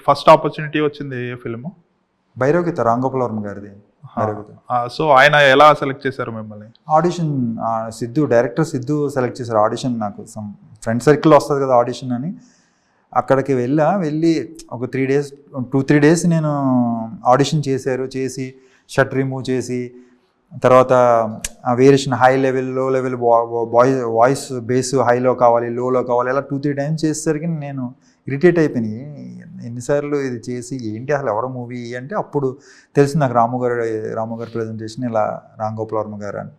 మీకు first opportunity వచ్చింది a film Bhairava Geetha Ram Gopal Varma గారిది సో ఆయన ఎలా సెలెక్ట్ చేశారు మిమ్మల్ని? Audition Siddhu director Siddhu select చేశారు. ఆడిషన్ నాకు సమ్ ఫ్రెండ్ సర్కిల్ వస్తుంది కదా ఆడిషన్ అని. అక్కడికి వెళ్ళా వెళ్ళి ఒక three days two three days నేను ఆడిషన్ చేశారు. చేసి షర్ట్ రిమూవ్ చేసి తర్వాత ఆ వేరియేషన్ హై లెవెల్లో లెవెల్ వాయిస్ వాయిస్ బేస్ హైలో కావాలి లోలో కావాలి ఇలా టూ త్రీ టైమ్స్ చేసేసరికి నేను ఇరిటేట్ అయిపోయినాయి. ఎన్నిసార్లు ఇది చేసి ఏంటి అసలు ఎవరో మూవీ అంటే అప్పుడు తెలిసింది నాకు రాము గారు రాము గారి ప్రజెంటేషన్ ఇలా రామ్ గోపాల్ వర్మ గారు అని.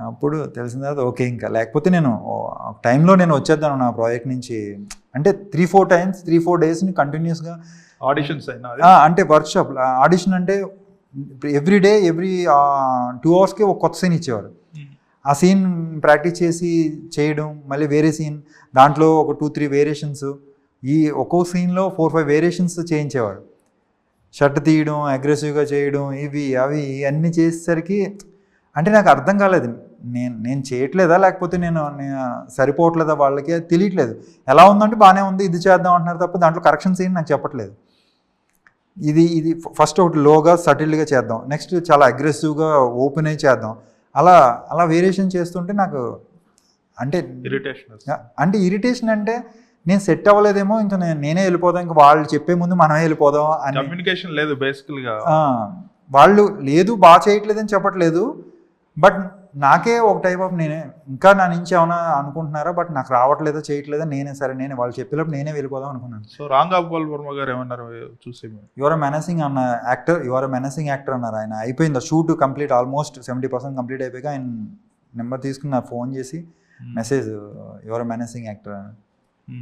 అప్పుడు తెలిసిన తర్వాత ఓకే ఇంకా. లేకపోతే నేను టైంలో నేను వచ్చేద్దాను నా ప్రాజెక్ట్ నుంచి. అంటే three four times three four డేస్ని కంటిన్యూస్గా ఆడిషన్స్ అయినా? అంటే వర్క్షాప్ ఆడిషన్ అంటే ఎవ్రీ డే ఎవ్రీ టూ అవర్స్కి ఒక కొత్త సీన్ ఇచ్చేవారు. Hmm. ఆ సీన్ ప్రాక్టీస్ చేసి చేయడం మళ్ళీ వేరే సీన్ దాంట్లో ఒక టూ త్రీ వేరియేషన్స్ ఈ ఒక్కో సీన్లో ఫోర్ ఫైవ్ వేరియేషన్స్ చేయించేవాడు. షర్ట్ తీయడం అగ్రెసివ్గా చేయడం ఇవి అవి అన్నీ చేసేసరికి అంటే నాకు అర్థం కాలేదు. నేను నేను చేయట్లేదా? లేకపోతే నేను సరిపోవట్లేదా వాళ్ళకి? తెలియట్లేదు. ఎలా ఉందంటే బాగానే ఉంది ఇది చేద్దాం అంటున్నారు తప్ప దాంట్లో కరెక్షన్స్ ఏంటి నాకు చెప్పట్లేదు. ఇది ఇది ఫస్ట్ ఒకటి లోగా సటిల్గా చేద్దాం. నెక్స్ట్ చాలా అగ్రెసివ్గా ఓపెన్ అయి చేద్దాం. అలా అలా వేరియేషన్ చేస్తుంటే నాకు అంటే ఇరిటేషన్ అంటే ఇరిటేషన్ అంటే నేను సెట్ అవ్వలేదేమో ఇంకా నేను నేనే వెళ్ళిపోదాం ఇంకా వాళ్ళు చెప్పే ముందు మనమే వెళ్ళిపోదాం అని. కమ్యూనికేషన్ లేదు బేసికల్గా. ఆ, వాళ్ళు లేదు బాగా చేయట్లేదని చెప్పట్లేదు బట్ నాకే ఒక టైప్ ఆఫ్ నేనే ఇంకా నా నుంచి ఏమైనా అనుకుంటున్నారా బట్ నాకు రావట్లేదో చేయట్లేదో నేనే సరే నేనే వాళ్ళు చెప్పేటప్పుడు నేనే వెళ్ళిపోదాం అనుకున్నాను. సో రాంగ్ గోపాల్ వర్మ గారు ఏమన్నారు చూసి? యువర్ మెనసింగ్ అన్న యాక్టర్ యువర్ మెనసింగ్ యాక్టర్ అన్నారు ఆయన. అయిపోయింది shoot complete almost seventy percent complete అయిపోయాక ఆయన నెంబర్ తీసుకుని నాకు ఫోన్ చేసి మెసేజ్ యువర్ మెనసింగ్ యాక్టర్ అని.